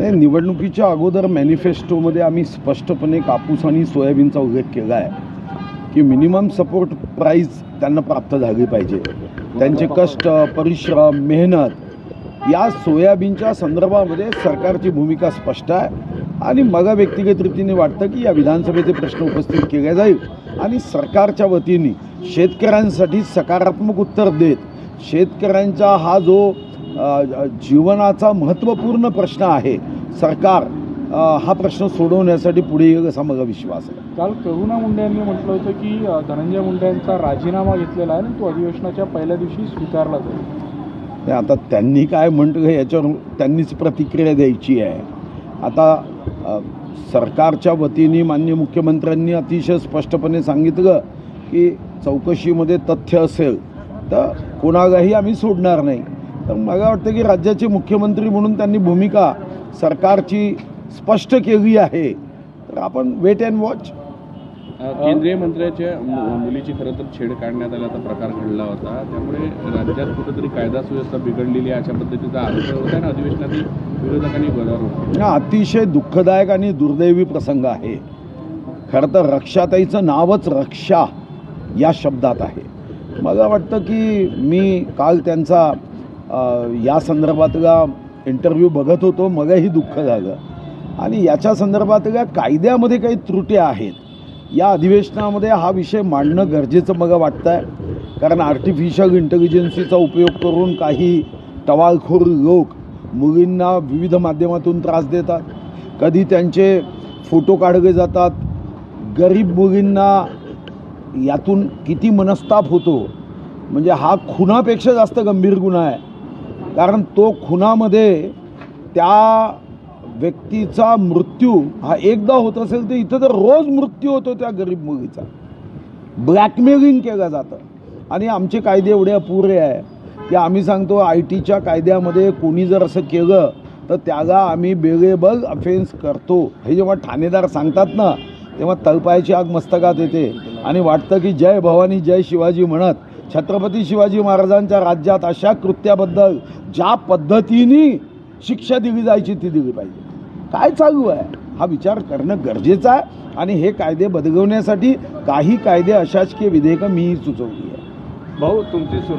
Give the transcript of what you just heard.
नाही निवडणुकीच्या अगोदर मॅनिफेस्टोमध्ये आम्ही स्पष्टपणे कापूस आणि सोयाबीनचा उल्लेख केला आहे की मिनिमम सपोर्ट प्राईज त्यांना प्राप्त झाली पाहिजे. त्यांचे कष्ट परिश्रम मेहनत या सोयाबीनच्या संदर्भामध्ये सरकारची भूमिका स्पष्ट आहे आणि मला व्यक्तिगत रीतीने वाटतं की या विधानसभेचे प्रश्न उपस्थित केले जाईल आणि सरकारच्या वतीने शेतकऱ्यांसाठी सकारात्मक उत्तर देत शेतकऱ्यांचा हा जो जीवनाचा महत्त्वपूर्ण प्रश्न आहे. सरकार हा प्रश्न सोडवण्यासाठी पुढे येईल असा मला विश्वास आहे. काल करुणा मुंडे यांनी म्हटलं होतं की धनंजय मुंडे यांचा राजीनामा घेतलेला आहे आणि तो अधिवेशनाच्या पहिल्या दिवशी स्वीकारला जाईल. आता त्यांनी काय म्हटलं याच्यावर त्यांनीच प्रतिक्रिया द्यायची आहे. आता सरकारच्या वतीने माननीय मुख्यमंत्र्यांनी अतिशय स्पष्टपणे सांगितलं की चौकशीमध्ये तथ्य असेल तर कोणालाही आम्ही सोडणार नाही. तर मला वाटतं की राज्याचे मुख्यमंत्री म्हणून त्यांनी भूमिका सरकारची स्पष्ट केली आहे. तर आपण वेट अँड वॉच केंद्रीय मंत्र्याच्या मुलीची खरं तर छेड काढण्यात आल्याचा प्रकार घडला होता. त्यामुळे राज्यात कुठेतरी कायदा सुव्यवस्था बिघडलेली आहे अशा पद्धतीचा आरोप होता आणि अधिवेशनातील विरोधकांनी गदारोळ हा अतिशय दुःखदायक आणि दुर्दैवी प्रसंग आहे. खरं तर रक्षाताईचं नावच रक्षा या शब्दात आहे. मला वाटतं की मी काल त्यांचा या संदर्भातला इंटरव्ह्यू बघत होतो मगही दुःख झालं. आणि याच्या संदर्भातल्या कायद्यामध्ये काही त्रुटी आहेत. या अधिवेशनामध्ये हा विषय मांडणं गरजेचं मला वाटतं आहे कारण आर्टिफिशियल इंटेलिजन्सीचा उपयोग करून काही टवाळखोर लोक मुलींना विविध माध्यमातून त्रास देतात. कधी त्यांचे फोटो काढले जातात. गरीब मुलींना यातून किती मनस्ताप होतो. म्हणजे हा खुनापेक्षा जास्त गंभीर गुन्हा आहे. कारण तो खुनामध्ये त्या व्यक्तीचा मृत्यू हा एकदा होत असेल तर इथं तर रोज मृत्यू होतो त्या गरीब मुलीचा. ब्लॅकमेलिंग केलं जातं. आणि आमचे कायदे एवढे अपुरे आहे की आम्ही सांगतो आय टीच्या कायद्यामध्ये कोणी जर असं केलं तर त्याला आम्ही बेलेबल अफेन्स करतो. हे जेव्हा ठाणेदार सांगतात ना तेव्हा तळपायची आग मस्तकात येते. आणि वाटतं की जय भवानी जय शिवाजी म्हणत छत्रपती शिवाजी महाराजांच्या राज्यात अशा कृत्याबद्दल ज्या पद्धतीने शिक्षा दिली जायची ती दिली पाहिजे. काय चालू आहे? हा विचार करणं गरजेचं आहे आणि हे कायदे बदलवण्यासाठी काही कायदे अशासकीय विधेयकं मी सुचवली आहे भाऊ तुमची सुरुवात